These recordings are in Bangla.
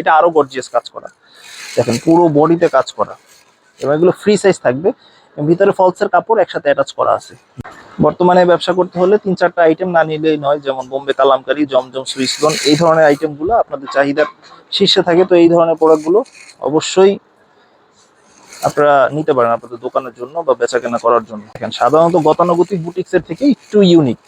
এটা আরও গর্জিয়াস কাজ করা। দেখেন, পুরো বডিতে কাজ করা। এবং এগুলো ফ্রি সাইজ থাকবে। ভিতরে ফলসের কাপড় একসাথে অ্যাটাচ করা আছে। বর্তমানে ব্যবসা করতে হলে তিন চারটা আইটেম না নিলেই নয়, যেমন বোম্বে কালামকারি, জমজম সুইসলন এই ধরনের আইটেমগুলো আপনাদের চাহিদার শীর্ষে থাকে। তো এই ধরনের প্রোডাক্টগুলো অবশ্যই আপনারা নিতে পারেন আপনাদের দোকানের জন্য বা বেচা কেনা করার জন্য। সাধারণত গতানুগতিক বুটিক্সের থেকে একটু ইউনিক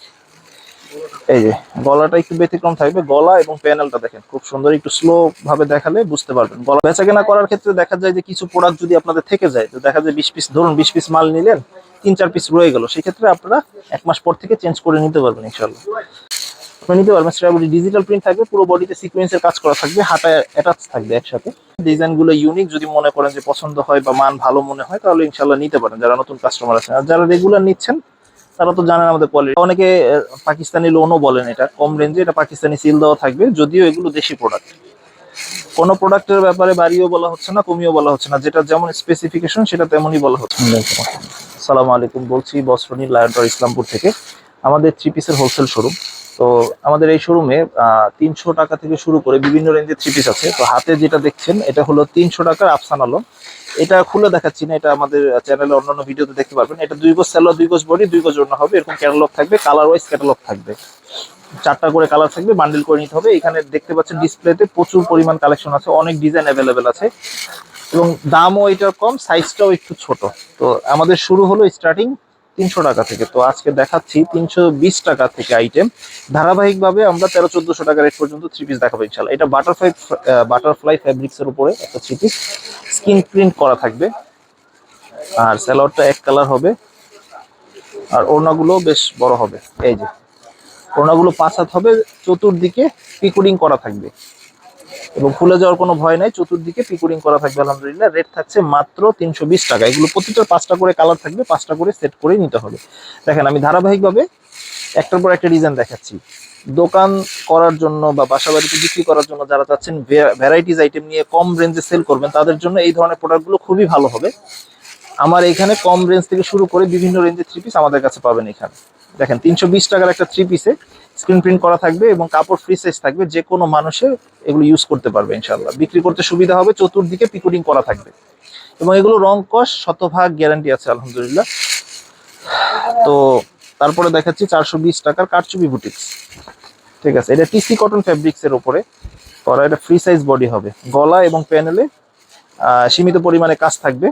এই যে, গলাটা একটু ব্যতিক্রম থাকবে। গলা এবং প্যানেলটা দেখেন, খুব সুন্দর একটু স্লো ভাবে দেখালে বুঝতে পারবেন। গলা বেচা কেনা করার ক্ষেত্রে দেখা যায় যে কিছু প্রোডাক্ট যদি আপনাদের থেকে যায়, তো দেখা যায় বিশ পিস ধরুন বিশ পিস মাল নিলেন, তিন চার পিস রয়ে গেল, সেক্ষেত্রে আপনারা এক মাস পর থেকে চেঞ্জ করে নিতে পারবেন ইনশাল্লাহ নিতে পারবেন, সেটা ডিজিটাল প্রিন্ট থাকবে, পুরো বডিতে সিকোয়েন্সের কাজ করা থাকবে, হাতায় অ্যাটাচ থাকবে একসাথে। ডিজাইনগুলো ইউনিক যদি মনে করেন যে পছন্দ হয় বা মান ভালো মনে হয়, তাহলে ইনশাল্লাহ নিতে পারেন, যারা নতুন কাস্টমার আছেন। আর যারা রেগুলার নিচ্ছেন তারা তো জানেন আমাদের কোয়ালিটি অনেকে পাকিস্তানি লোনও বলেন এটা। কম রেঞ্জে এটা পাকিস্তানি সিল দেওয়া থাকবে, যদিও এগুলো দেশি প্রোডাক্ট কোনো প্রোডাক্টের ব্যাপারে বাড়িও বলা হচ্ছে না কমিও বলা হচ্ছে না। যেটা যেমন স্পেসিফিকেশন সেটা তেমনই বলা হচ্ছে। সালাম আলাইকুম, বলছি বস্ত্রনী লায়নটর ইসলামপুর থেকে। আমাদের থ্রি পিসের হোলসেল শোরুম তো আমাদের এই শোরুমে তিনশো টাকা থেকে শুরু করে বিভিন্ন রেঞ্জের থ্রি পিস আছে। তো হাতে যেটা দেখছেন, এটা হলো তিনশো টাকার আফসান আলম এটা খুলে দেখাচ্ছি না, এটা আমাদের চ্যানেলে অন্যান্য ভিডিওতে দেখতে পারবেন। এটা দুই গোস সেলো দুই গজ বডি, দুই গজ অন্য হবে, এরকম ক্যাটালগ থাকবে কালার ওয়াইজ ক্যাটালগ থাকবে। চারটা করে কালার থাকবে বান্ডেল করে নিতে হবে। এখানে দেখতে পাচ্ছেন ডিসপ্লেতে প্রচুর পরিমাণ কালেকশন আছে, অনেক ডিজাইন অ্যাভেলেবেল আছে। এবং দামও এটার কম সাইজটাও একটু ছোট। তো আমাদের শুরু হলো স্টার্টিং তিনশো টাকা থেকে। তো আজকে দেখাচ্ছি তিনশো বিশ টাকা থেকে আইটেম ধারাবাহিকভাবে আমরা তেরো চোদ্দশো টাকা রেট পর্যন্ত থ্রি পিস দেখাবো ইনশাল্লাহ এটা বাটারফ্লাই বাটারফ্লাই ফ্যাব্রিক্স এর উপরে একটা থ্রি পিস স্কিন প্রিন্ট করা থাকবে। আর স্যালোয়ারটা এক কালার হবে। আর ওড়নাগুলো বেশ বড় হবে। এই যে, ওড়নাগুলো পাঁচ হাত হবে। চতুর্দিকে পিকুডিং করা থাকবে। এবং খুলে যাওয়ার কোনো ভয় নাই। চতুর্দিকে পিকুরিং করা থাকবে, আলহামদুলিল্লাহ। রেট থাকছে মাত্র তিনশো বিশ টাকা। এগুলো প্রতিটা পাঁচটা করে কালার থাকবে, পাঁচটা করে সেট করে নিতে হবে। দেখেন, আমি ধারাবাহিকভাবে একটার পর একটা ডিজাইন দেখাচ্ছি। দোকান করার জন্য বা বাসা বাড়িতে বিক্রি করার জন্য যারা চাচ্ছেন ভ্যারাইটিস আইটেম নিয়ে কম রেঞ্জে সেল করবেন, তাদের জন্য এই ধরনের প্রোডাক্টগুলো খুবই ভালো হবে। আমার এখানে কম রেঞ্জ থেকে শুরু করে বিভিন্ন রেঞ্জের থ্রি পিস আমাদের কাছে পাবেন এখানে। দেখেন, তিনশো বিশ টাকার একটা থ্রি পিসে স্ক্রিন প্রিন্ট করা থাকবে এবং কাপড় ফ্রি সাইজ থাকবে যে কোনো মানুষের এগুলো ইউজ করতে পারবে ইনশাল্লাহ বিক্রি করতে সুবিধা হবে, চতুর্দিকে পিকুডিং করা থাকবে। এবং এগুলো রং কস, শতভাগ গ্যারান্টি আছে, আলহামদুলিল্লাহ। তো তারপরে দেখাচ্ছি চারশো বিশ টাকার কারচুপি বুটিক্স ঠিক আছে, এটা টিসি কটন ফ্যাব্রিক্স এর উপরে করা, এটা ফ্রি সাইজ বডি হবে। গলা এবং প্যানেলে সীমিত পরিমাণে কাজ থাকবে।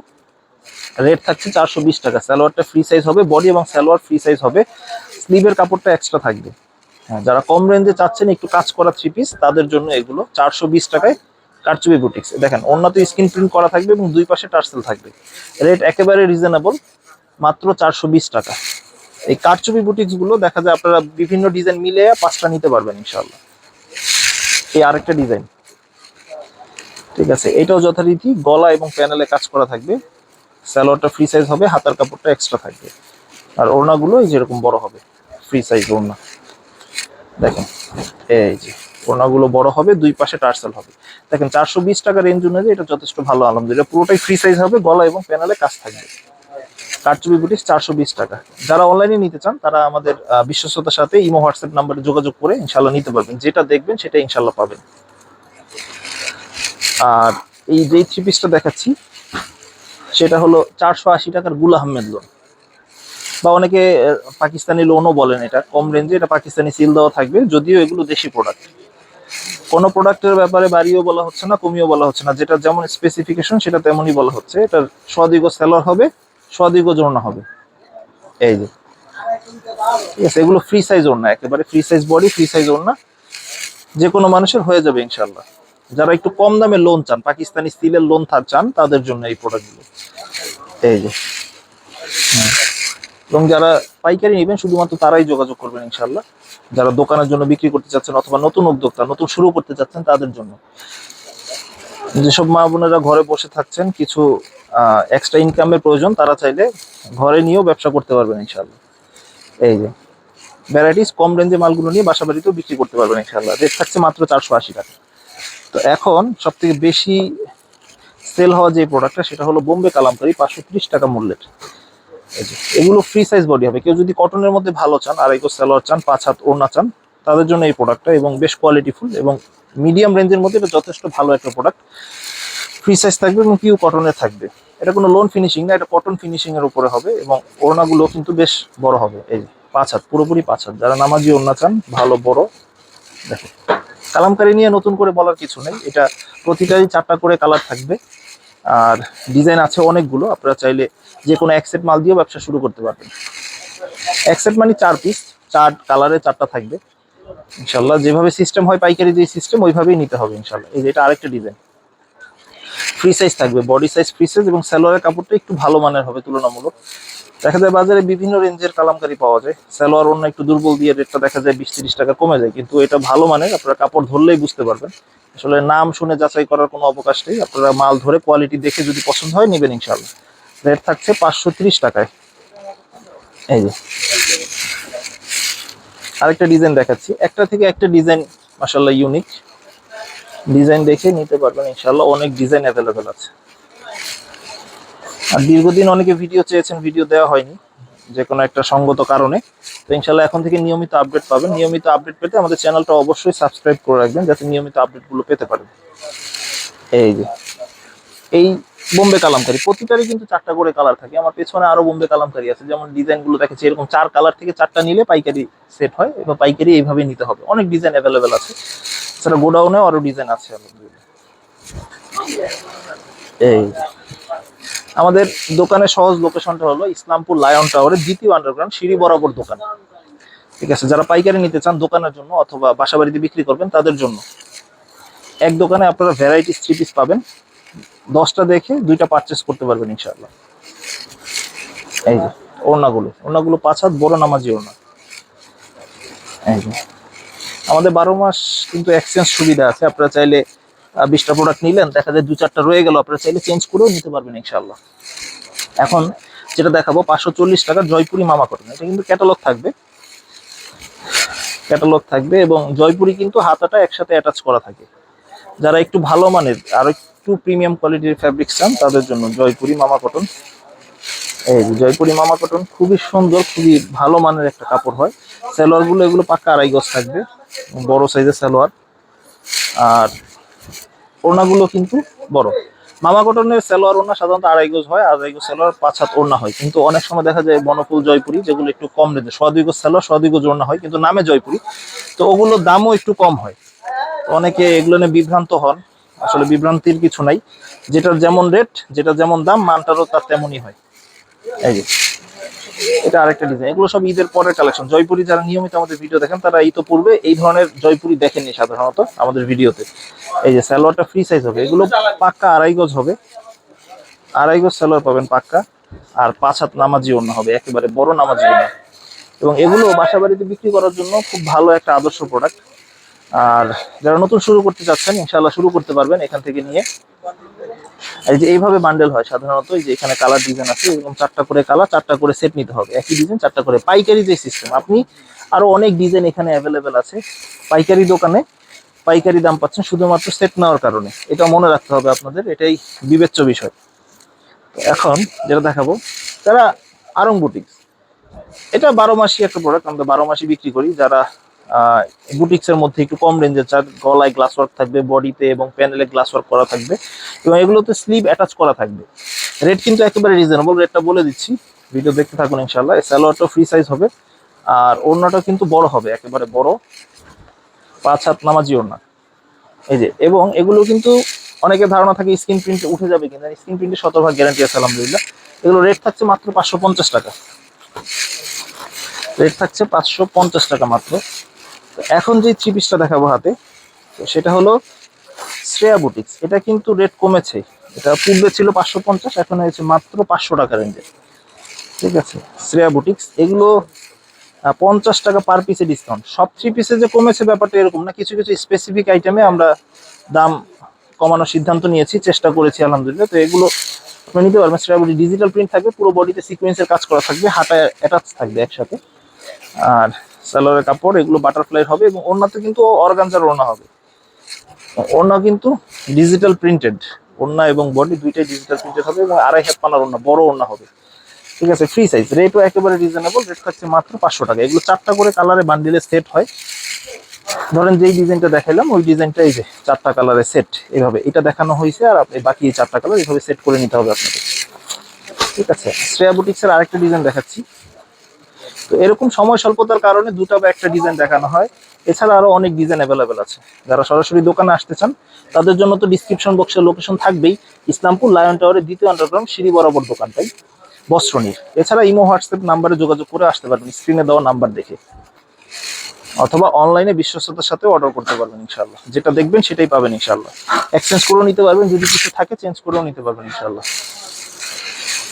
রেট থাকছে চারশো বিশ টাকা। সালোয়ারটা ফ্রি সাইজ হবে বডি এবং সালোয়ার ফ্রি সাইজ হবে। স্লিভের কাপড়টা এক্সট্রা থাকবে। যারা কম রেঞ্জে চাচ্ছেন একটু কাজ করা থ্রি পিস তাদের জন্য এগুলো চারশো বিশ টাকায় কারচুপি বুটিক্স দেখেন, অন্যতে স্ক্রিন প্রিন্ট করা থাকবে এবং দুই পাশে টার্সেল থাকবে। রেট একেবারে রিজনেবল মাত্র চারশো বিশ টাকা। এই কারচুপি বুটিক্সগুলো দেখা যায় আপনারা বিভিন্ন ডিজাইন মিলে পাঁচটা নিতে পারবেন ইনশাল্লাহ এই আরেকটা ডিজাইন ঠিক আছে, এটাও যথারীতি গলা এবং প্যানেলে কাজ করা থাকবে। স্যালোয়ারটা ফ্রি সাইজ হবে, হাতার কাপড়টা এক্সট্রা থাকবে। আর ওড়নাগুলো এই যেরকম বড় হবে ফ্রি সাইজ ওড়না। দেখেন, এই যে ওড়নাগুলো বড় হবে, দুই পাশে টার্সেল হবে। দেখেন, চারশো বিশ টাকা রেঞ্জ অনুযায়ী এটা যথেষ্ট ভালো আলহামদুলিল্লাহ পুরোটাই ফ্রি সাইজ হবে, গলা এবং প্যানেলে কাজ থাকবে। কারচুপি বুটিস চারশো বিশ টাকা। যারা অনলাইনে নিতে চান, তারা আমাদের বিশ্বস্ততার সাথে ইমো হোয়াটসঅ্যাপ নাম্বারে যোগাযোগ করে ইনশাল্লাহ নিতে পারবেন। যেটা দেখবেন, সেটা ইনশাল্লাহ পাবেন। আর এই যে থ্রি পিসটা দেখাচ্ছি, সেটা হলো চারশো আশি টাকার গুল আহমেদ লোন বা অনেকে পাকিস্তানি লোনও বলেন এটা, কম রেঞ্জে এটা পাকিস্তানি সিল দেওয়া থাকবে, যদিও এগুলো দেশি প্রোডাক্ট কোনো প্রোডাক্টের ব্যাপারে বাড়িও বলা হচ্ছে না কমিও বলা হচ্ছে না। যেটা যেমন স্পেসিফিকেশন সেটা তেমনই বলা হচ্ছে। এটার সদিগ সেলর হবে, সদিগ জোড়না হবে। এই যে। এগুলো ফ্রি সাইজ ওড়না একেবারে free size body free size ওড়না যে কোনো মানুষের হয়ে যাবে ইনশাল্লাহ যারা একটু কম দামে লোন চান, পাকিস্তানি স্টিলের লোন চান, তাদের জন্য এই প্রোডাক্টগুলো এই যে। এবং যারা পাইকারি নেবেন, শুধুমাত্র তারাই যোগাযোগ করবেন ইনশাল্লাহ যারা দোকানের জন্য বিক্রি করতে চাচ্ছেন অথবা নতুন উদ্যোক্তা, নতুন শুরু করতে চাচ্ছেন তাদের জন্য। যেসব মা বোনেরা ঘরে বসে থাকছেন, কিছু এক্সট্রা ইনকামের প্রয়োজন, তারা চাইলে ঘরে নিয়েও ব্যবসা করতে পারবেন ইনশাল্লাহ এই যে ভ্যারাইটিস কম রেঞ্জে মালগুলো নিয়ে বাসা বাড়িতেও বিক্রি করতে পারবেন ইনশাল্লাহ রেট থাকছে মাত্র চারশো আশি টাকা। তো এখন সব থেকে বেশি সেল হওয়া যে প্রোডাক্টটা সেটা হলো বোম্বে কালামকারি পাঁচশো ত্রিশ টাকা মূল্যের। এগুলো ফ্রি সাইজ বডি হবে। কেউ যদি কটনের মধ্যে ভালো চান আড়াইকো সালোয়ার চান, পাঁচ হাত ওড়না চান, তাদের জন্য এই প্রোডাক্টটা এবং বেশ কোয়ালিটিফুল এবং মিডিয়াম রেঞ্জের মধ্যে এটা যথেষ্ট ভালো একটা প্রোডাক্ট ফ্রি সাইজ থাকবে এবং কিউ কটনের থাকবে। এটা কোনো লোন ফিনিশিং না, এটা কটন ফিনিশিং এর উপরে হবে এবং ওড়নাগুলো কিন্তু বেশ বড় হবে। এই পাঁচ হাত, পুরোপুরি পাঁচ হাত। যারা নামাজি ওড়না চান, ভালো, বড়, দেখো। কালামকারি নিয়ে নতুন করে বলার কিছু নেই। এটা প্রতিটাই চারটা করে কালার থাকবে। আর ডিজাইন আছে অনেকগুলো, আপনারা চাইলে যে কোনো এক সেট মাল দিয়েও ব্যবসা শুরু করতে পারবেন। এক সেট মানে চার পিস চার কালারে চারটা থাকবে। ইনশাল্লাহ যেভাবে সিস্টেম হয়, পাইকারি যে সিস্টেম ওইভাবেই নিতে হবে ইনশাল্লাহ। এই যে এটা আরেকটা ডিজাইন ফ্রি সাইজ থাকবে বডি সাইজ ফ্রি সাইজ এবং স্যালোয়ারের কাপড়টা একটু ভালো মানের হবে, তুলনামূলক। দেখা যায় বাজারে বিভিন্ন রেঞ্জের কালামকারি পাওয়া যায়। সালোয়ার অন্য একটু দুর্বল দিয়ে রেটটা দেখা যায় বিশ তিরিশ টাকা কমে যায়, কিন্তু এটা ভালো মানের, আপনারা কাপড় ধরলেই বুঝতে পারবেন। আসলে নাম শুনে যাচাই করার কোনো অবকাশ নেই, আপনারা মাল ধরে কোয়ালিটি দেখে যদি পছন্দ হয় নেবেন ইনশাল্লাহ রেট থাকছে পাঁচশো ত্রিশ টাকায়। এই যে। আরেকটা ডিজাইন দেখাচ্ছি। একটা থেকে একটা ডিজাইন মাসাল্লাহ ইউনিক ডিজাইন দেখে নিতে পারবেন ইনশাল্লাহ অনেক ডিজাইন অ্যাভেলেবেল আছে। আর দীর্ঘদিন অনেকে ভিডিও চেয়েছেন ভিডিও দেওয়া হয়নি, যে কোনো একটা সঙ্গত কারণে। তো ইনশাল্লাহ এখন থেকে নিয়মিত আপডেট পাবেন। নিয়মিত আপডেট পেতে আমাদের চ্যানেলটা অবশ্যই সাবস্ক্রাইব করে রাখবেন, যাতে নিয়মিত আপডেটগুলো পেতে পারেন। এই যে, এই বোম্বে কালামকারি। প্রতিটারই কিন্তু চারটা করে কালার থাকে। আমার পেছনে আরও বোম্বে কালামকারি আছে। যেমন ডিজাইনগুলো দেখেছি এরকম চার কালার থেকে চারটা নিলে পাইকারি সেট হয় এবং পাইকারি এইভাবে নিতে হবে। অনেক ডিজাইন অ্যাভেলেবেল আছে। সেটা গোডাউনে আরও ডিজাইন আছে এই। আমাদের দোকানের সহজ লোকেশনটা হলো ইসলামপুর লায়ন টাওয়ারের দ্বিতীয় আন্ডারগ্রাউন্ড সিঁড়ি বরাবর দোকান। ঠিক আছে, যারা পাইকারি নিতে চান দোকানের জন্য অথবা বাসা বাড়িতে বিক্রি করবেন তাদের জন্য। এক দোকানে আপনারা ভ্যারাইটিস থ্রি পিস পাবেন। দশটা দেখে দুইটা পারচেস করতে পারবেন ইনশাআল্লাহ। এই যে, ওড়নাগুলো। ওড়নাগুলো পাঁচ হাত, বড় নামাজি ওড়না। এই যে, আমাদের বারো মাস কিন্তু এক্সচেঞ্জ সুবিধা আছে। আপনারা চাইলে বিশটা প্রোডাক্ট নিলেন, দেখা যায় দু চারটা রয়ে গেল, আপনারা চাইলে চেঞ্জ করেও নিতে পারবেন ইনশাআল্লাহ। এখন যেটা দেখাবো, পাঁচশো চল্লিশ টাকা জয়পুরি মামা কটন এটা কিন্তু ক্যাটালগ থাকবে। ক্যাটালগ থাকবে এবং জয়পুরি কিন্তু হাতাটা একসাথে অ্যাটাচ করা থাকে। যারা একটু ভালো মানের, আর একটু প্রিমিয়াম কোয়ালিটির ফ্যাব্রিক চান, তাদের জন্য জয়পুরি মামা কটন এই জয়পুরি মামা কটন খুবই সুন্দর, খুবই ভালো মানের একটা কাপড় হয়। সালোয়ারগুলো এগুলো পাক্কা আড়াই গজ থাকবে, বড় সাইজের সালোয়ার। আর ওড়নাগুলো কিন্তু বড়। মামা কটনের সালোয়ার ওড়না সাধারণত আড়াই গজ হয়, আড়াই গজ সালোয়ার, পাঁচ হাত ওড়না হয়। কিন্তু অনেক সময় দেখা যায় বনফুল জয়পুরি, যেগুলো একটু কম রেঞ্জে সোয়া দুই গজ সালোয়ার, সোয়া দুই গজ ওড়না হয়, কিন্তু নামে জয়পুরি। তো ওগুলোর দামও একটু কম হয়। অনেকে এগুলো নিয়ে বিভ্রান্ত হন। আসলে বিভ্রান্তির কিছু নাই। যেটার যেমন রেট যেটা যেমন দাম, মানটারও তার তেমনই হয়। এই যে। এটা আরেকটা ডিজাইন এগুলো সব ঈদের পরের কালেকশন জয়পুরি যারা নিয়মিত আমাদের ভিডিও দেখেন, তারা ঈদ পূর্বে এই ধরনের জয়পুরি দেখেননি সাধারণত আমাদের ভিডিওতে এই যে সালোয়ারটা ফ্রি সাইজ হবে। এগুলো পাক্কা আড়াই গজ হবে। আড়াই গজ সালোয়ার পাবেন পাক্কা। আর পাঁচ হাত নামাজি অন্য হবে। একেবারে বড় নামাজি অন্য এবং এগুলো বাসা বাড়িতে বিক্রি করার জন্য খুব ভালো একটা আদর্শ প্রোডাক্ট আর যারা নতুন শুরু করতে চাচ্ছেন ইনশাল্লাহ শুরু করতে পারবেন এখান থেকে নিয়ে। এই যে এইভাবে বান্ডেল হয় সাধারণত, এই যে এখানে কালার ডিজাইন আছে, এরকম চারটা করে কালার চারটা করে সেট নিতে হবে। একই ডিজাইন চারটা করে। পাইকারি যে সিস্টেম আপনি আরও অনেক ডিজাইন এখানে অ্যাভেলেবেল আছে। পাইকারি দোকানে পাইকারি দাম পাচ্ছেন, শুধুমাত্র সেট নেওয়ার কারণে। এটা মনে রাখতে হবে আপনাদের, এটাই বিবেচ্য বিষয়। এখন যেটা দেখাবো তারা আরং বুটিক্স এটা বারো মাসি একটা প্রোডাক্ট আমরা বারো মাসি বিক্রি করি। যারা বুটিক্স এর মধ্যে একটু কম রেঞ্জের চার গলায় গ্লাস ওয়ার্ক থাকবে বডিতে এবং প্যানেলে গ্লাস ওয়ার্ক করা থাকবে এবং এগুলোতে স্লিভ অ্যাটাচ করা থাকবে। রেট কিন্তু একেবারে রিজনেবল রেটটা বলে দিচ্ছি। ভিডিও দেখতে থাকুন ইনশাল্লাহ স্যালোয়ারটা ফ্রি সাইজ হবে। আর ওড়নাটা কিন্তু বড় হবে, একেবারে বড়। পাঁচ হাত নামাজি ওড়না। এই যে, এবং এগুলো কিন্তু অনেকের ধারণা থাকে স্ক্রিন প্রিন্ট উঠে যাবে কিনা। স্ক্রিন প্রিন্টে শতভাগ গ্যারান্টি আছে, আলহামদুলিল্লাহ। এগুলো রেট থাকছে মাত্র পাঁচশো পঞ্চাশ টাকা। রেট থাকছে পাঁচশো পঞ্চাশ টাকা মাত্র। এখন যে থ্রি পিসটা দেখাবো হাতে, তো সেটা হলো শ্রেয়া বুটিক্স এটা কিন্তু রেট কমেছে। এটা পূর্বে ছিল পাঁচশো পঞ্চাশ, এখন হয়েছে মাত্র পাঁচশো টাকা রেঞ্জে ঠিক আছে? শ্রেয়া বুটিক্স এগুলো পঞ্চাশ টাকা পার পিসে ডিসকাউন্ট সব থ্রি পিসে যে কমেছে ব্যাপারটা এরকম না, কিছু কিছু স্পেসিফিক আইটেমে আমরা দাম কমানোর সিদ্ধান্ত নিয়েছি, চেষ্টা করেছি, আলহামদুলিল্লাহ। তো এগুলো আপনি নিতে পারবেন শ্রেয়া বুটি ডিজিটাল প্রিন্ট থাকবে, পুরো বডিতে সিকোয়েন্সের কাজ করা থাকবে, হাতায় অ্যাটাচ থাকবে একসাথে। আর সালোয়ারের কাপড়, এগুলো বাটারফ্লাই হবে এবং ওড়নাতে কিন্তু অর্গানজার ওড়না হবে। ওড়না কিন্তু ডিজিটাল প্রিন্টেড ওড়না এবং বডি দুইটাই ডিজিটাল প্রিন্টেড হবে এবং আড়াই হাত পানার ওড়না, বড় ওড়না হবে। ঠিক আছে ফ্রি সাইজ রেটও একেবারে রিজনেবল রেট থাকছে মাত্র পাঁচশো টাকা। এগুলো চারটা করে কালারে বান্ডিলে সেট হয়। ধরেন যেই ডিজাইনটা দেখাইলাম, ওই ডিজাইনটা এই যে চারটা কালারের সেট এভাবে। এটা দেখানো হয়েছে আর আপনি বাকি চারটা কালার এইভাবে সেট করে নিতে হবে আপনাকে। ঠিক আছে, শ্রেয়া বুটিক্সের আরেকটা ডিজাইন দেখাচ্ছি। তো এরকম সময় স্বল্পতার কারণে দুটো বা একটা ডিজাইন দেখানো হয়। এছাড়া আরও অনেক ডিজাইন অ্যাভেলেবেল আছে। যারা সরাসরি দোকানে আসতে চান, তাদের জন্য তো ডিসক্রিপশন বক্সের লোকেশন থাকবেই। ইসলামপুর লায়ন টাওয়ারের দ্বিতীয় আন্ডারগ্রাউন্ড সিঁড়ি বরাবর দোকানটাই বস্ত্রনীর এছাড়া ইমো হোয়াটসঅ্যাপ নাম্বারে যোগাযোগ করে আসতে পারবেন স্ক্রিনে দেওয়া নাম্বার দেখে। অথবা অনলাইনে বিশ্বস্ততার সাথে অর্ডার করতে পারবেন ইনশাল্লাহ যেটা দেখবেন সেটাই পাবেন ইনশাল্লাহ এক্সচেঞ্জ করেও নিতে পারবেন। যদি কিছু থাকে চেঞ্জ করেও নিতে পারবেন ইনশাল্লাহ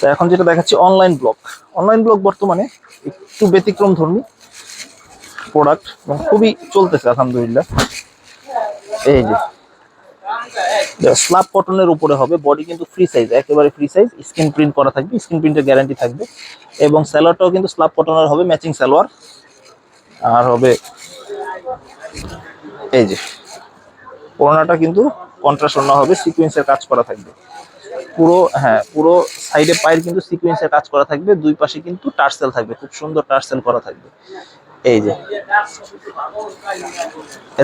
তো এখন যেটা দেখাচ্ছি অনলাইন ব্লগ অনলাইন ব্লগ বর্তমানে একটু ব্যতিক্রম ধর্মী প্রোডাক্ট এবং খুবই চলতেছে, আলহামদুলিল্লাহ। এই যে স্লাব কটনের উপরে হবে বডি কিন্তু ফ্রি সাইজ একেবারে ফ্রি সাইজ স্ক্রিন প্রিন্ট করা থাকবে স্ক্রিন প্রিন্টের গ্যারান্টি থাকবে। এবং স্যালোয়ারটাও কিন্তু স্ল্যাব কটনের হবে ম্যাচিং সালোয়ার আর হবে, এই যে পুরোনাটা কিন্তু কন্ট্রাস্ট ওড়না হবে সিকুয়েন্সের কাজ করা থাকবে। পুরো হ্যাঁ পুরো সাইডে পায়ের কিন্তু সিকুয়েন্সের কাজ করা থাকবে, দুই পাশে কিন্তু টার্সেল থাকবে, খুব সুন্দর টার্সেল করা থাকবে। এই যে।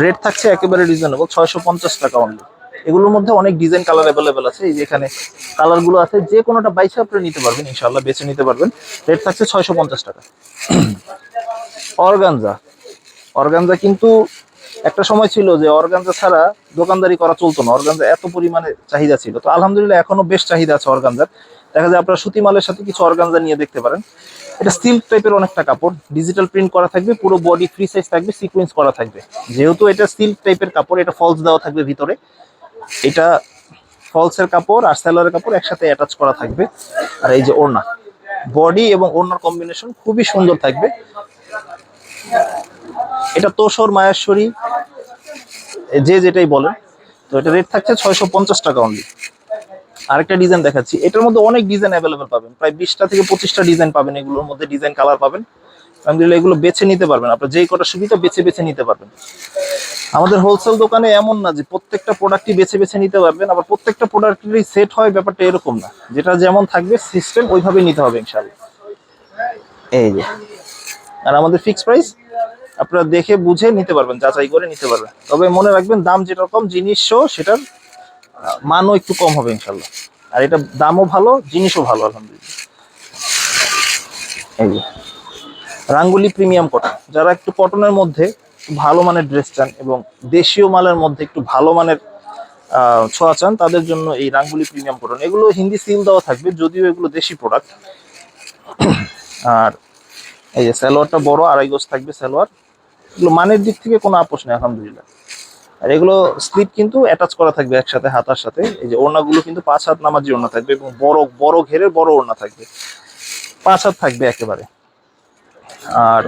রেট থাকছে একেবারে রিজনেবল ছয়শো পঞ্চাশ টাকা অনলি এগুলোর মধ্যে অনেক ডিজাইন কালার অ্যাভেলেবেল আছে, এই যে এখানে কালারগুলো আছে, যে কোনোটা বাইশে আপনি নিতে পারবেন ইনশাল্লাহ বেছে নিতে পারবেন। রেট থাকছে ছয়শো পঞ্চাশ টাকা। অর্গানজা। অর্গানজা কিন্তু একটা সময় ছিল যে অর্গানজা ছাড়া দোকানদারি করা চলতো না, অর্গানজা এত পরিমাণে চাহিদা ছিল। তো আলহামদুলিল্লাহ এখনও বেশ চাহিদা আছে অর্গানজার। দেখা যায় আপনারা সুতি মালের সাথে কিছু অর্গানজা নিয়ে দেখতে পারেন। এটা সিল্ক টাইপের অনেকটা কাপড়। ডিজিটাল প্রিন্ট করা থাকবে, পুরো বডি ফ্রি সাইজ থাকবে সিকোয়েন্স করা থাকবে। যেহেতু এটা সিল্ক টাইপের কাপড়, এটা ফলস দেওয়া থাকবে ভিতরে। এটা ফলসের কাপড় আর সেলারের কাপড় একসাথে অ্যাটাচ করা থাকবে। আর এই যে ওড়না। বডি এবং ওড়নার কম্বিনেশন খুবই সুন্দর থাকবে। এটা তোষর মায়াশ্বরী যে যেটাই বলেন তো এটা রেট থাকছে ছয়শো পঞ্চাশ টাকা অনলি আরেকটা ডিজাইন দেখাচ্ছি এটার মধ্যে অনেক ডিজাইন অ্যাভেলেবেল পাবেন প্রায় বিশটা থেকে পঁচিশটা ডিজাইন পাবেন এগুলোর মধ্যে ডিজাইন কালার পাবেন। আলহামদুলিল্লাহ এগুলো বেছে নিতে পারবেন আপনার যেই কটা সুবিধা বেছে বেছে নিতে পারবেন। আমাদের হোলসেল দোকানে এমন না যে প্রত্যেকটা প্রোডাক্টই বেছে বেছে নিতে পারবেন আবার প্রত্যেকটা প্রোডাক্টেরই সেট হয় ব্যাপারটা এরকম না। যেটা যেমন থাকবে সিস্টেম ওইভাবেই নিতে হবে ইনশাআল্লাহ। এই যে। আর আমাদের ফিক্স প্রাইস আপনারা দেখে বুঝে নিতে পারবেন, যাচাই করে নিতে পারবেন। তবে মনে রাখবেন, দাম যেটা কম জিনিসও সেটার মানও একটু কম হবে ইনশাল্লাহ আর এটা দামও ভালো, জিনিসও ভালো, আলহামদুলিল্লাহ। এই যে, রাঙ্গুলি প্রিমিয়াম কটন। যারা একটু কটনের মধ্যে ভালো মানের ড্রেস চান এবং দেশীয় মালের মধ্যে একটু ভালো মানের ছোঁয়া চান, তাদের জন্য এই রাঙ্গুলি প্রিমিয়াম কটন। এগুলো হিন্দি সিল দেওয়া থাকবে, যদিও এগুলো দেশি প্রোডাক্ট আর এই যে সালোয়ারটা বড়, আড়াই গজ থাকবে সালোয়ার। এগুলো মানের দিক থেকে কোনো আপোষ নেই, আলহামদুলিল্লাহ। আর এগুলো স্লিপ কিন্তু অ্যাটাচ করা থাকবে একসাথে, হাতার সাথে। এই যে ওড়নাগুলো কিন্তু পাঁচ হাত নামাজি ওড়না থাকবে এবং বড় বড় ঘেরের বড় ওড়না থাকবে। পাঁচ হাত থাকবে একেবারে। আর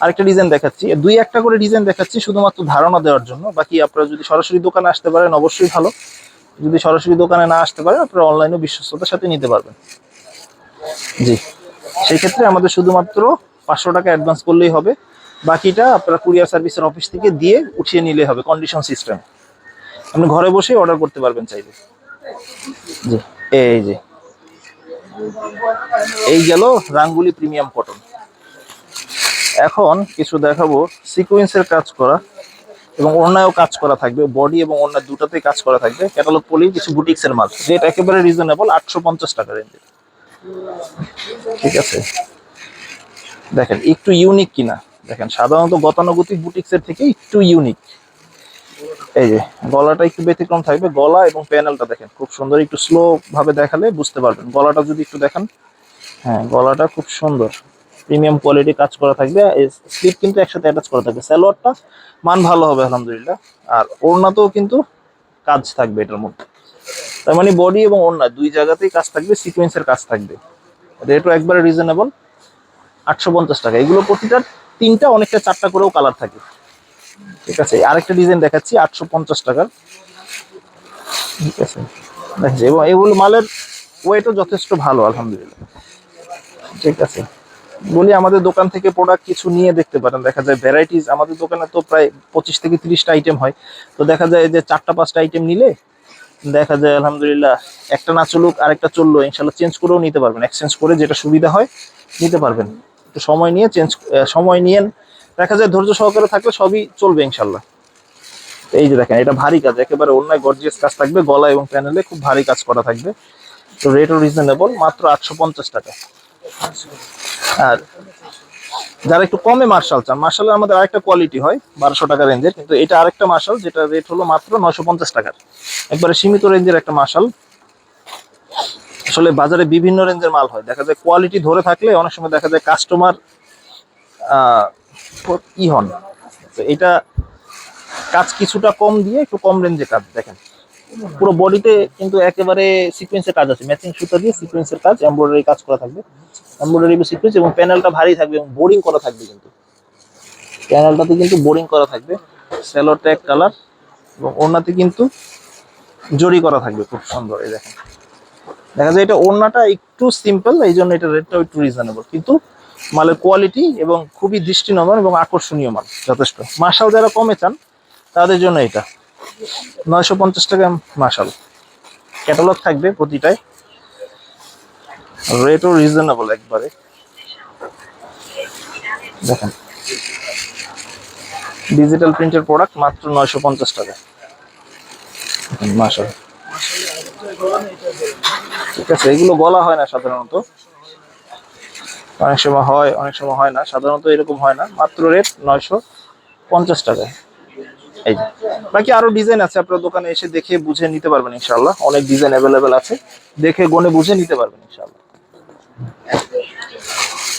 আরেকটা ডিজাইন দেখাচ্ছি। দুই একটা করে ডিজাইন দেখাচ্ছি শুধুমাত্র ধারণা দেওয়ার জন্য। বাকি আপনারা যদি সরাসরি দোকানে আসতে পারেন, অবশ্যই ভালো। যদি সরাসরি দোকানে না আসতে পারেন, আপনারা অনলাইনে বিশ্বস্ততার সাথে নিতে পারবেন। জি। সেই ক্ষেত্রে আমাদের শুধুমাত্র পাঁচশো টাকা অ্যাডভান্স করলেই হবে। বাকিটা আপনারা কুরিয়ার সার্ভিসের অফিস থেকে দিয়ে উঠিয়ে নিলে হবে কন্ডিশন সিস্টেম আপনি ঘরে বসে অর্ডার করতে পারবেন চাইলে। জি, এই যে। এই গেল রাঙ্গুলি প্রিমিয়াম কটন এখন কিছু দেখাবো সিকোয়েন্সের কাজ করা এবং অন্যায়ও কাজ করা থাকবে বডি এবং অন্য দুটাতেই কাজ করা থাকবে। ক্যাটালগ পলি কিছু বুটিক্সের মাল। রেট একেবারে রিজনেবল আটশো পঞ্চাশ টাকা রেঞ্জের ঠিক আছে? দেখেন, একটু ইউনিক কিনা। দেখেন, সাধারণত গতানুগতিক বুটিক্সের থেকে একটু ইউনিক এই যে, গলাটা একটু ব্যতিক্রম থাকবে, গলা এবং প্যানেলটা দেখেন, খুব সুন্দর একটু স্লো ভাবে দেখালে বুঝতে পারবেন। গলাটা যদি একটু দেখেন হ্যাঁ গলাটা খুব সুন্দর। প্রিমিয়াম কোয়ালিটি কাজ করা থাকবে স্লিপ কিন্তু একসাথে অ্যাটাচ করা থাকবে। স্যালোয়ারটা মান ভালো হবে, আলহামদুলিল্লাহ। আর ওড়নাতেও কিন্তু কাজ থাকবে এটার মধ্যে। তার মানে বডি এবং ওড়না দুই জায়গাতেই কাজ থাকবে সিকোয়েন্সের কাজ থাকবে। রেটও একবারে রিজনেবল আটশো পঞ্চাশ টাকা। এগুলো প্রতিটা তিনটা, অনেকটা চারটা করেও কালার থাকে। ঠিক আছে, আরেকটা ডিজাইন দেখাচ্ছি, আটশো পঞ্চাশ টাকার। ঠিক আছে এবং এগুলো মালের ওয়েটও যথেষ্ট ভালো, আলহামদুলিল্লাহ। ঠিক আছে, বলি আমাদের দোকান থেকে প্রোডাক্ট কিছু নিয়ে দেখতে পারেন। দেখা যায় ভ্যারাইটিস আমাদের দোকানে তো প্রায় পঁচিশ থেকে তিরিশটা আইটেম হয়। তো দেখা যায় যে চারটা, পাঁচটা আইটেম নিলে দেখা যায়, আলহামদুলিল্লাহ, একটা না চলুক, আরেকটা চলল, ইনশাল্লাহ চেঞ্জ করেও নিতে পারবেন। এক্সচেঞ্জ করে যেটা সুবিধা হয়, নিতে পারবেন। একটু সময় নিয়ে চেঞ্জ সময় নিয়ে দেখা যায় ধৈর্য সহকারে থাকলে সবই চলবে ইনশাল্লাহ। এই যে দেখেন, এটা ভারী কাজ, একেবারে অন্যায় গর্জিয়াস কাজ থাকবে, গলা এবং প্যানেলে খুব ভারী কাজ করা থাকবে। তো রেটও রিজনেবল মাত্র আটশো পঞ্চাশ টাকা। আর যারা একটু কমে মার্শাল চান মার্শালের আমাদের আরেকটা কোয়ালিটি হয়, বারোশো টাকা রেঞ্জের কিন্তু এটা আরেকটা মার্শাল যেটা রেট হলো মাত্র নয়শো পঞ্চাশ টাকার। একবারে সীমিত রেঞ্জের একটা মার্শাল আসলে বাজারে বিভিন্ন রেঞ্জের মাল হয়। দেখা যায় কোয়ালিটি ধরে থাকলে অনেক সময় দেখা যায় কাস্টমার ই হন। তো এটা কাজ কিছুটা কম দিয়ে একটু কম রেঞ্জে কাজ, দেখেন। পুরো বডিতে কিন্তু একেবারে সিকোয়েন্সের কাজ আছে। ম্যাচিং সুতা দিয়ে সিকোয়েন্সের কাজ এমব্রয়ডারি কাজ করা থাকবে। এমব্রয়ডারি সিকোয়েন্স এবং প্যানেলটা ভারী থাকবে এবং বোরিং করা থাকবে কিন্তু। প্যানেলটাতে কিন্তু বোরিং করা থাকবে। স্যালোর ট্যাগ কালার এবং ওড়নাতে কিন্তু জরি করা থাকবে খুব সুন্দর, এই দেখেন। দেখা যায় এটা ওড়নাটা একটু সিম্পল এই জন্য এটা রেটটাও একটু রিজনেবল কিন্তু মালের কোয়ালিটি এবং খুবই দৃষ্টিনন্দন এবং আকর্ষণীয় মাল, যথেষ্ট। মার্শাল যারা কমে চান, তাদের জন্য এটা। নয়শো পঞ্চাশ টাকা মার্শাল ক্যাটালগ থাকবে প্রতিটায় রেটও রিজনেবল একবারে। দেখেন। ডিজিটাল প্রিন্টের প্রোডাক্ট মাত্র নয়শো পঞ্চাশ টাকা। মার্শাল ঠিক আছে এগুলো বলা হয় না সাধারণত। অনেক সময় হয় অনেক সময় হয় না। সাধারণত এরকম হয় না। মাত্র রেট নয়শো পঞ্চাশ টাকা। এই বাকি আরও ডিজাইন আছে আপনার দোকানে এসে দেখে বুঝে নিতে পারবেন ইনশাল্লাহ অনেক ডিজাইন অ্যাভেলেবেল আছে। দেখে গনে বুঝে নিতে পারবেন ইনশাল্লাহ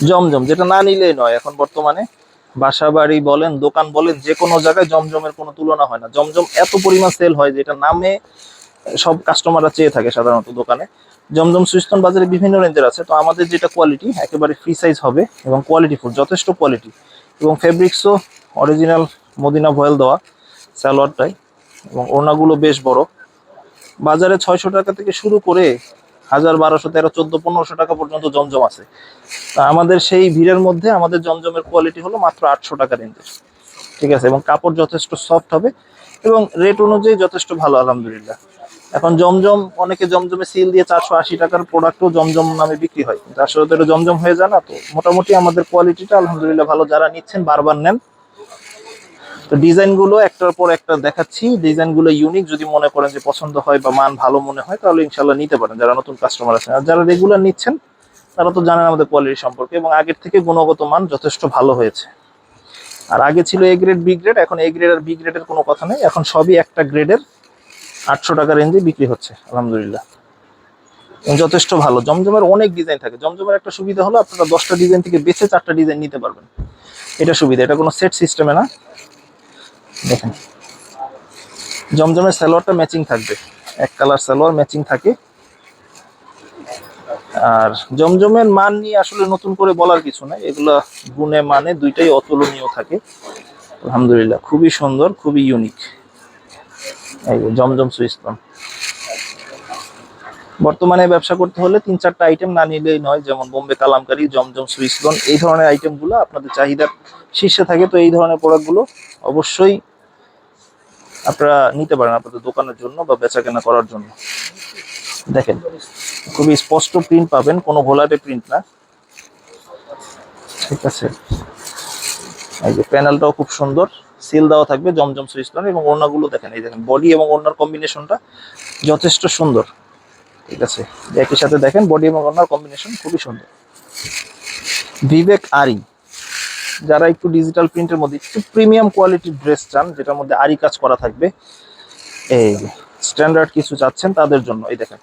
জমজম যেটা না নিলেই নয়। এখন বর্তমানে বাসা বাড়ি বলেন দোকান বলেন যে কোনো জায়গায় জমজমের কোনো তুলনা হয় না। জমজম এত পরিমাণ সেল হয় যেটা নামে সব কাস্টমাররা চেয়ে থাকে সাধারণত দোকানে। জমজম সুইস্টন বাজারে বিভিন্ন রেঞ্জের আছে। তো আমাদের যেটা কোয়ালিটি একেবারে ফ্রি সাইজ হবে এবং কোয়ালিটি ফুল যথেষ্ট কোয়ালিটি এবং ফেব্রিক্সও অরিজিনাল মদিনা ভয়েল দেওয়া সালোয়ারটাই এবং ওড়নাগুলো বেশ বড়। বাজারে ছয়শো টাকা থেকে শুরু করে হাজার বারোশো তেরো, চোদ্দ, পনেরোশো টাকা পর্যন্ত জমজম আছে। তা আমাদের সেই ভিড়ের মধ্যে আমাদের জমজমের কোয়ালিটি হলো মাত্র আটশো টাকা রেঞ্জের। ঠিক আছে? এবং কাপড় যথেষ্ট সফট হবে এবং রেট অনুযায়ী যথেষ্ট ভালো, আলহামদুলিল্লাহ। এখন জমজম, অনেকে জমজমে সিল দিয়ে চারশো আশি টাকার প্রোডাক্টও জমজম নামে বিক্রি হয়। কিন্তু আসলে তো এটা জমজম হয়ে যায় না তো? মোটামুটি আমাদের কোয়ালিটিটা আলহামদুলিল্লাহ ভালো। যারা নিচ্ছেন, বারবার নেন। তো ডিজাইনগুলো একটার পর একটা দেখাচ্ছি। ডিজাইনগুলো ইউনিক যদি মনে করেন যে পছন্দ হয় বা মান ভালো মনে হয়, তাহলে ইনশাল্লাহ নিতে পারেন। যারা নতুন কাস্টমার আছেন, আর যারা রেগুলার নিচ্ছেন, তারা তো জানেন আমাদের কোয়ালিটি সম্পর্কে, এবং আগের থেকে গুণগত মান যথেষ্ট ভালো হয়েছে। আর আগে ছিল এ গ্রেড বি গ্রেড এখন এ গ্রেড আর বি গ্রেডের কোনো কথা নেই। এখন সবই একটা গ্রেডের আটশো টাকা রেঞ্জে বিক্রি হচ্ছে, আলহামদুলিল্লাহ। যথেষ্ট ভালো। জমজমের অনেক ডিজাইন থাকে। জমজমের একটা সুবিধা হলো আপনারা দশটা ডিজাইন থেকে বেছে চারটা ডিজাইন নিতে পারবেন। এটা সুবিধা। এটা কোনো সেট সিস্টেমে না। দেখেন। জমজমের সালোয়ারটা ম্যাচিং থাকবে। এক কালার সালোয়ার ম্যাচিং থাকে। আর জমজমের মান নিয়ে আসলে নতুন করে বলার কিছু নাই। এগুলা গুণে মানে দুইটাই অতুলনীয় থাকে। আলহামদুলিল্লাহ। খুবই সুন্দর, খুবই ইউনিক এই জমজম সুইস্তন বর্তমানে ব্যবসা করতে হলে তিন চারটা আইটেম না নিলেই নয়, যেমন বোম্বে কালামকারি, জমজম সুইসলন এই ধরনের আইটেমগুলো আপনাদের চাহিদার শীর্ষে থাকে। তো এই ধরনের প্রোডাক্টগুলো অবশ্যই আপনারা নিতে পারেন আপনাদের দোকানের জন্য বা বেচা কেনা করার জন্য। দেখেন, খুবই স্পষ্ট প্রিন্ট পাবেন, কোনো ঘোলাটে প্রিন্ট না। ঠিক আছে? এই যে প্যানেলটাও খুব সুন্দর। সিল দেওয়া থাকবে জমজম সুইসলন এবং ওড়নাগুলো দেখেন, এই দেখেন বডি এবং ওড়নার কম্বিনেশনটা যথেষ্ট সুন্দর। ঠিক আছে? একই সাথে দেখেন বডি এবং ওড়নার কম্বিনেশন খুবই সুন্দর। বিবেক আরি যারা একটু ডিজিটাল প্রিন্টের মধ্যে একটু প্রিমিয়াম কোয়ালিটির ড্রেস চান, যেটার মধ্যে আরি কাজ করা থাকবে, এই স্ট্যান্ডার্ড কিছু চাচ্ছেন তাদের জন্য, এই দেখেন।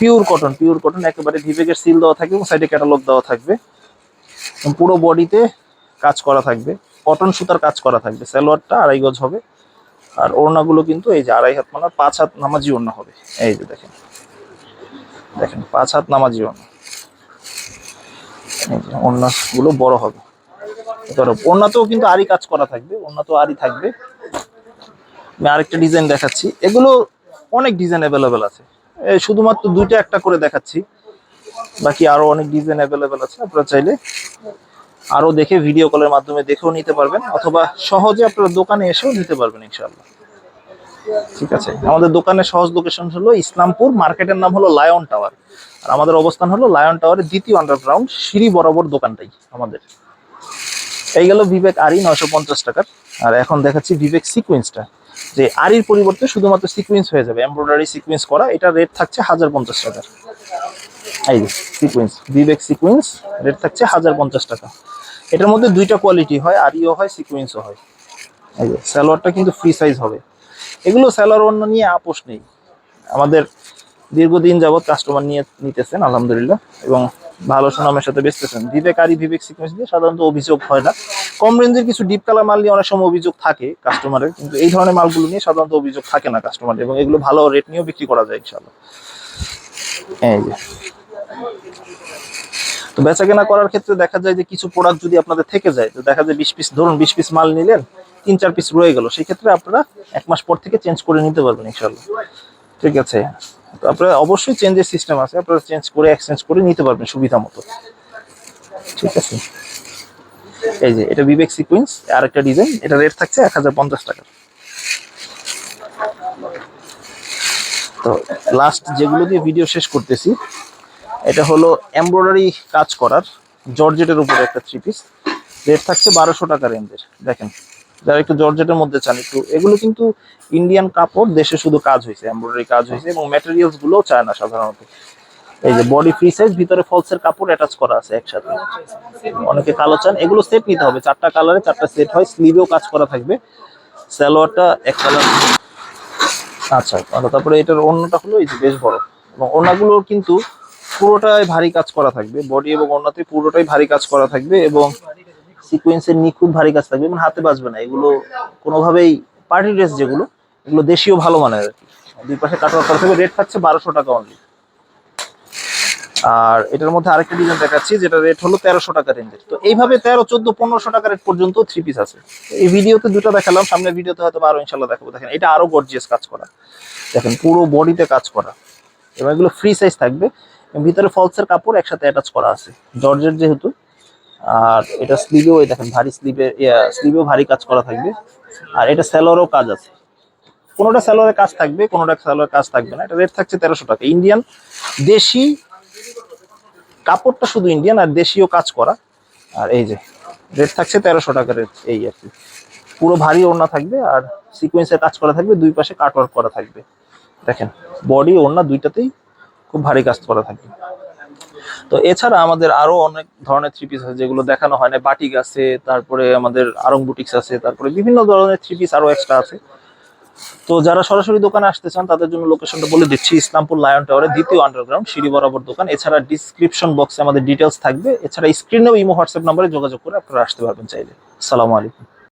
পিওর কটন পিওর কটন একেবারে ভিবেকের সিল দেওয়া থাকবে এবং সাইডে ক্যাটালগ দেওয়া থাকবে। পুরো বডিতে কাজ করা থাকবে। কটন সুতার কাজ করা থাকবে, সালোয়ারটা আড়াই গজ হবে। আর ওড়নাগুলো কিন্তু এই যে আড়াই হাত মানে পাঁচ হাত নামাজি ওড়না হবে। এই যে দেখেন দেখেন পাঁচ হাত নামাজি ওড়না। ওড়নাগুলো বড় হবে। ধরো, ওড়নাতেও কিন্তু আরই কাজ করা থাকবে, ওড়নাতেও আরই থাকবে। আমি আরেকটা ডিজাইন দেখাচ্ছি। এগুলো অনেক ডিজাইন অ্যাভেলেবেল আছে। এই শুধুমাত্র দুইটা একটা করে দেখাচ্ছি। বাকি আরও অনেক ডিজাইন অ্যাভেলেবেল আছে। আপনারা চাইলে আরও দেখে ভিডিও কলের মাধ্যমে দেখেও নিতে পারবেন, অথবা সহজে আপনারা দোকানে এসেও নিতে পারবেন ইনশাল্লাহ ঠিক আছে? আমাদের দোকানের সহজ লোকেশন হলো ইসলামপুর মার্কেটের নাম হলো লায়ন টাওয়ার আর আমাদের অবস্থান হলো লায়ন টাওয়ারের দ্বিতীয় আন্ডারগ্রাউন্ড সিঁড়ি বরাবর দোকানটাই আমাদের। এই গেল বিবেক আরি নয়শো পঞ্চাশ টাকার। আর এখন দেখাচ্ছি বিবেক সিকুয়েন্সটা যে আরির পরিবর্তে শুধুমাত্র সিকুয়েন্স হয়ে যাবে এমব্রয়ডারি সিকুয়েন্স করা, এটা রেট থাকছে হাজার পঞ্চাশ টাকার। এই যে সিকুয়েন্স বিবেক সিকুয়েন্স রেট থাকছে হাজার পঞ্চাশ টাকা। এটার মধ্যে দুইটা কোয়ালিটি হয়, আরিও হয় সিকুয়েন্সও হয়। এই যে স্যালোয়ারটা কিন্তু ফ্রি সাইজ হবে। এগুলো স্যালোয়ার অন্য নিয়ে আপোষ নেই। আমাদের দীর্ঘদিন যাবৎ কাস্টমার নিয়ে নিতেছেন, আলহামদুলিল্লাহ। এবং ভালো সুনামের সাথে বেচতেছেন। বিবেক আরি বিবেক সিকোয়েন্স দিয়ে সাধারণত অভিযোগ হয় না। কম রেঞ্জের কিছু ডিপ কালার মাল নিয়ে অনেক সময় অভিযোগ থাকে কাস্টমারের কিন্তু এই ধরনের মালগুলো নিয়ে সাধারণত অভিযোগ থাকে না কাস্টমারের এবং এগুলো ভালো রেট নিয়েও বিক্রি করা যায় ইনশাল্লাহ এই যে। তো বেচা কেনা করার ক্ষেত্রে দেখা যায় যে কিছু প্রোডাক্ট যদি আপনাদের থেকে যায়, তো দেখা যায় বিশ পিস ধরুন বিশ পিস মাল নিলেন, তিন চার পিস রয়ে গেল। সেই ক্ষেত্রে আপনারা এক মাস পর থেকে চেঞ্জ করে নিতে পারবেন ইনশাল্লাহ ঠিক আছে? আপনারা অবশ্যই চেঞ্জের সিস্টেম আছে, আপনারা চেঞ্জ করে এক্সচেঞ্জ করে নিতে পারবেন সুবিধা মতো। ঠিক আছে? এই যে, এটা বিবেক সিকুয়েন্স আর একটা ডিজাইন এটা রেট থাকছে এক হাজার পঞ্চাশ টাকা। তো লাস্ট যেগুলো দিয়ে ভিডিও শেষ করতেছি, এটা হলো এমব্রয়ডারি কাজ করার, জর্জেটের উপরে একটা থ্রি পিস রেট থাকছে বারোশো টাকা রেঞ্জের দেখেন। যারা একটু জর্জেটের মধ্যে চান, একটু এগুলো কিন্তু ইন্ডিয়ান কাপড়, দেশে শুধু কাজ হয়েছে এমব্রয়ডারি কাজ হয়েছে এবং ম্যাটেরিয়ালস গুলোও চায় না সাধারণত। এই যে বডি ফ্রি সাইজ ভিতরে ফলসের কাপড় অ্যাটাচ করা আছে একসাথে। অনেকে কালো চান, এগুলো সেট নিতে হবে। চারটা কালারে চারটা সেট হয় স্লিভেও কাজ করা থাকবে। সালোয়ারটা এক কালার আচ্ছা তাহলে তারপরে এটার অন্যটা হলো এই যে বেশ বড়। এবং ওনাগুলো কিন্তু পুরোটাই ভারী কাজ করা থাকবে। বডি এবং অন্যতে পুরোটাই ভারী কাজ করা থাকবে এবং সিকোয়েন্সের নিখুঁত ভারী কাজ থাকবে মানে হাতে বাঁচবে না। এগুলো কোনোভাবেই পার্টি ড্রেস যেগুলো, এগুলো দেশীয় ভালো মানের। আর কি দুই পাশে কাটোয়া করা থাকবে রেট থাকছে বারোশো টাকা অনলি আর এটার মধ্যে আরেকটা ডিজাইন দেখাচ্ছি, যেটা রেট হলো তেরোশো টাকা রেঞ্জের তো এইভাবে তেরো, চোদ্দ, পনেরোশো টাকা রেট পর্যন্ত থ্রি পিস আছে। এই ভিডিওতে দুটো দেখালাম, সামনের ভিডিওতে হয়তো আরও ইনশাল্লাহ দেখাবো। দেখেন, এটা আরও গর্জিয়াস কাজ করা। দেখেন, পুরো বডিতে কাজ করা। এবং এগুলো ফ্রি সাইজ থাকবে। ভিতরে ফলসের কাপড় একসাথে অ্যাটাচ করা আছে। জর্জের যেহেতু আর এটা স্লিভেও দেখেন, ভারী স্লিভে স্লিভেও ভারী কাজ করা থাকবে। আর এটা স্যালোয়ারও কাজ আছে। কোনোটা স্যালোয়ারের কাজ থাকবে, কোনোটা স্যালোয়ার কাজ থাকবে না। এটা রেট থাকছে তেরোশো টাকা। ইন্ডিয়ান দেশি কাপড়টা শুধু ইন্ডিয়ান আর দেশীয় কাজ করা। আর এই যে রেট থাকছে তেরোশো টাকা রেট এই আর কি। পুরো ভারী ওড়না থাকবে আর সিকোয়েন্সের কাজ করা থাকবে, দুই পাশে কাট ওয়ার্ক করা থাকবে। দেখেন বডি ওড়না দুইটাতেই খুব ভারী কাজ করা থাকবে। তো এছাড়া আমাদের আরও অনেক ধরনের থ্রি পিস আছে যেগুলো দেখানো হয় না। বাটিক আছে তারপরে আমাদের আরং বুটিক্স আছে, তারপরে বিভিন্ন ধরনের থ্রি পিস আরও এক্সট্রা আছে। তো যারা সরাসরি দোকানে আসতে চান, তাদের জন্য লোকেশনটা বলে দিচ্ছি, ইসলামপুর লায়ন টাওয়ারে দ্বিতীয় আন্ডারগ্রাউন্ড সিঁড়ি বরাবর দোকান। এছাড়া ডিসক্রিপশন বক্সে আমাদের ডিটেলস থাকবে। এছাড়া স্ক্রিনেও ইমো হোয়াটসঅ্যাপ নম্বরে যোগাযোগ করে আপনারা আসতে পারবেন চাইলে। সালামু আলাইকুম।